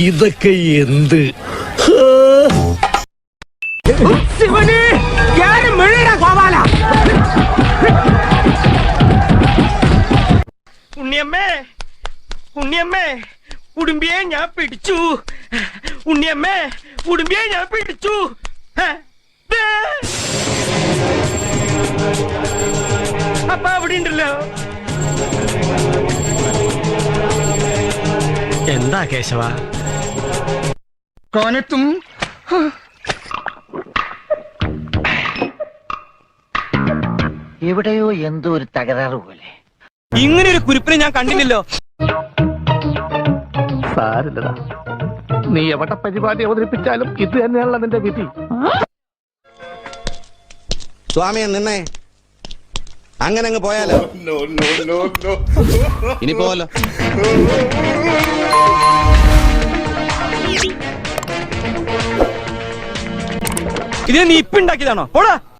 ഇതൊക്കെ എന്ത് ശിവനെ ഉണ്ണിയമ്മേ ഉണ്ണിയമ്മേ ഉടുമ്പിയെ ഞാൻ പിടിച്ചു ഉണ്ണിയമ്മേ ഉടുമ്പിയെ ഞാൻ പിടിച്ചു അപ്പ അവിടെ ഉണ്ടല്ലോ എന്താ കേശവ? കോനത്തും. എവിടെയോ എന്തോ ഒരു തകരാറ് പോലെ. ഇങ്ങനെ ഒരു കുരിപ്പിനെ ഞാൻ കണ്ടില്ലല്ലോ. സാരില്ലടാ. നീ എവിടെ പരിപാടി അവതരിപ്പിച്ചാലും ഇത് തന്നെയാണല്ലോ നിന്റെ വിധി. സ്വാമിയെ നിന്നെ. അങ്ങനെ അങ്ങ് പോയാലോ ഇനി പോവല്ലോ. ഇതിനെ നീ ഇപ്പിണ്ടാക്കിയതാണോ? പോടാ.